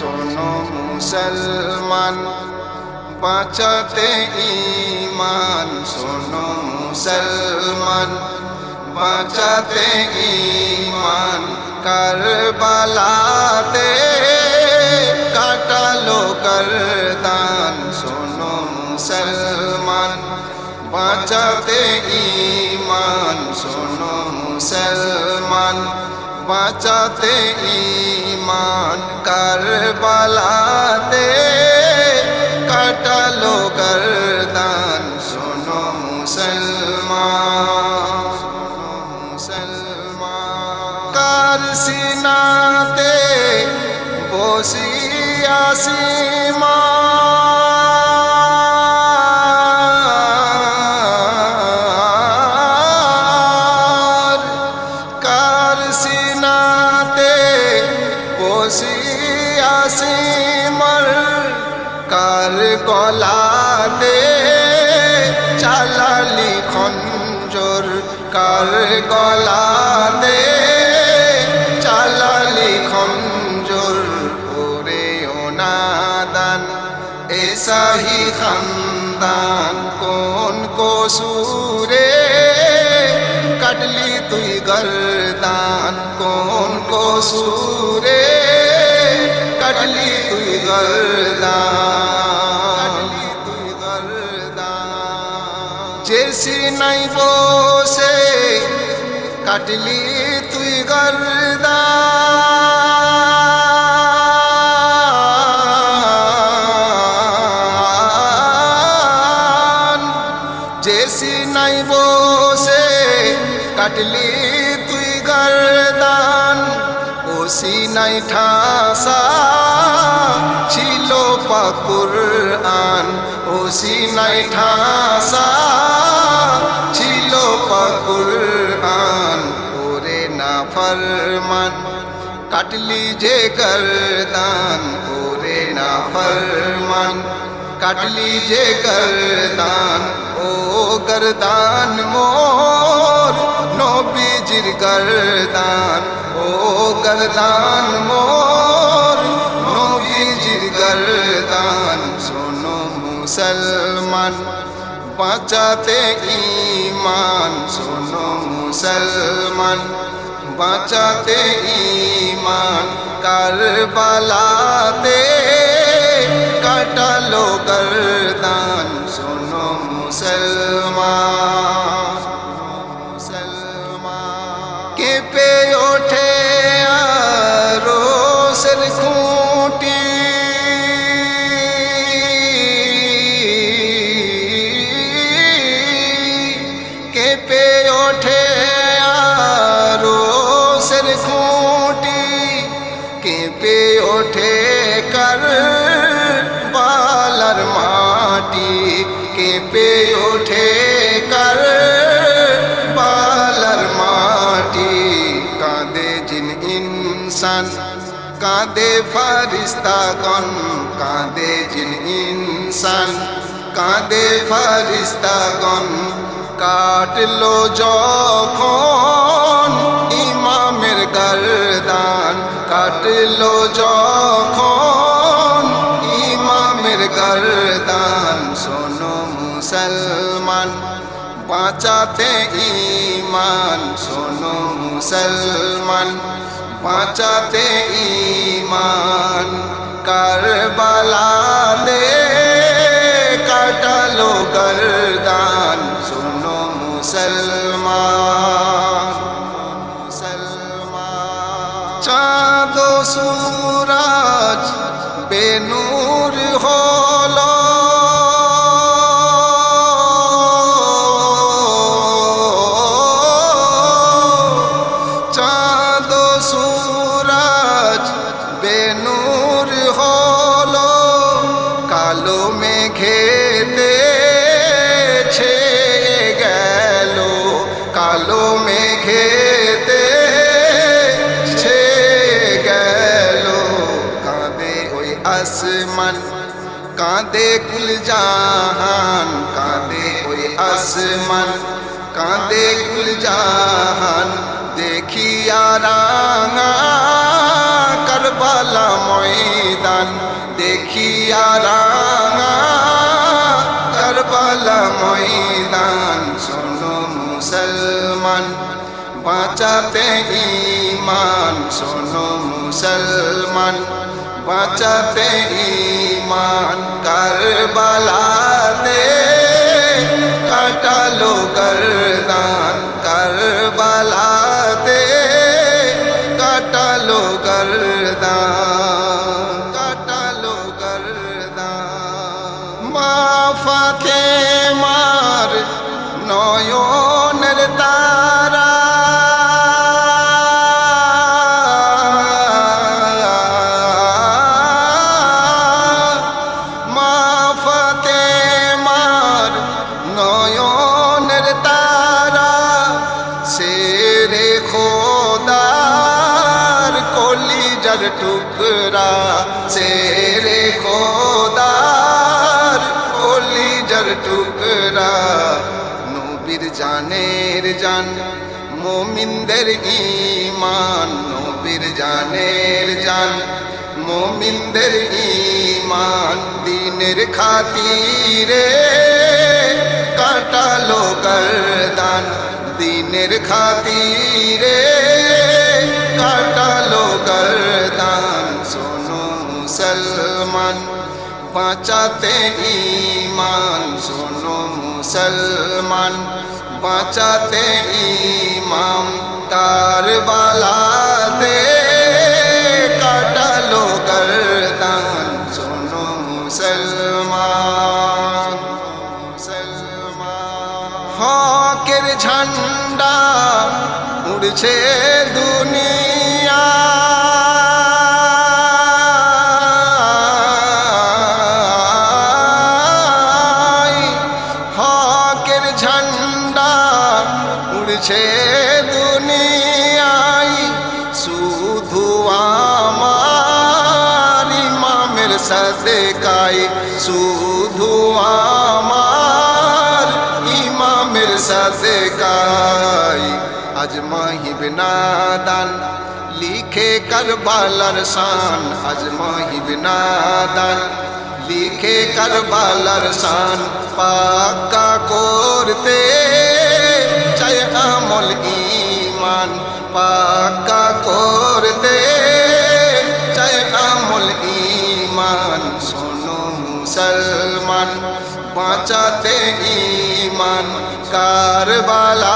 শোনো মুসলমান, বাঁচাতে ইমান শোনো মুসলমান, বাঁচাতে ইমান কারবালাতে কাটালো করদান। শোনো মুসলমান, বাঁচাতে ইমান শোনো মুসলমান, বাঁচাতে ইমান কারবালাতে কাটালো গরদান শোনো মুসলমান মুসলমান। কার সিনাতে বসিয়া সীমার কার গলাতে চালালি খঞ্জর কার গলাতে চালালি খঞ্জর, ওরে ওনাদান এসাহি খানদান কোন কসুরে? কাটলি তুই গরদান কোন কসুরে? কাটলি তুই গরদান নাই বসে কাটলি তুই গরদান জেসি নাই বসে কাটলি তুই গরদান ওসি নাই ঠাসা। ছিল পাকুর আন। ওসি নাই ঠাসা। ফরমান কাটলি যে গরদান ওরে না ফরমান। কাটলি যে গরদান ও গরদান মোর নবীজির গরদান ও গরদান মোর নবীজির গরদান শোনো মুসলমান, বাঁচাতে ইমান শোনো মুসলমান। বাঁচাতে ইমান কারবালাতে কাটালো ওঠে কর? বালার মাটি কাঁদে জিন ইনসান। কাঁদে ফারিস্তাগণ, কাঁদে জিন ইনসান। কাঁদে ফারিস্তাগণ, কাটলো যখন ইমামের গরদান। কাটলো যখন বাঁচাতে ইমান শোনো মুসলমান। বাঁচাতে ইমান কারবালা দে কাটালো গরদান। শোনো মুসলমান। কাঁদে কুল জাহান কাঁদে ওই আসমান। কাঁদে কুল জাহান দেখিয়া রাঙা কারবালা ময়দান। দেখিয়া রাঙা কারবালা ময়দান, শোনো মুসলমান, বাঁচাতে ইমান শোনো মুসলমান। বাঁচাতে ইমান কারবালাতে কাটালো গরদান কারবালাতে কলিজার টুকরা শেরে খোদার কলিজার টুকরা। নবীর জানের জান, মোমিনদের ইমান নবীর জানের জান, মোমিনদের ইমান দিনের খাতিরে কাটালো গরদান। দিনের খাতিরে বাঁচাতে ইমান শোনো মুসলমান, বাঁচাতে ইমাম কারবালাতে কাটালো গরদান, শোনো মুসলমান মুসলমান। হকের ঝান্ডা উড়ছে দুনিয়া আমার ইমামের সাদেকায় শুধু আমার ইমামের সাদেকায় আজ মাহিব নাদান লিখে করবালার শান। আজ মাহিব নাদান লিখে করবালার শান। পাক্কা করতে চায় আমল ইমান। পাক্কা করতে চাই আমল ইমান শোনো মুসলমান বাঁচাতে ইমান কারবালাতে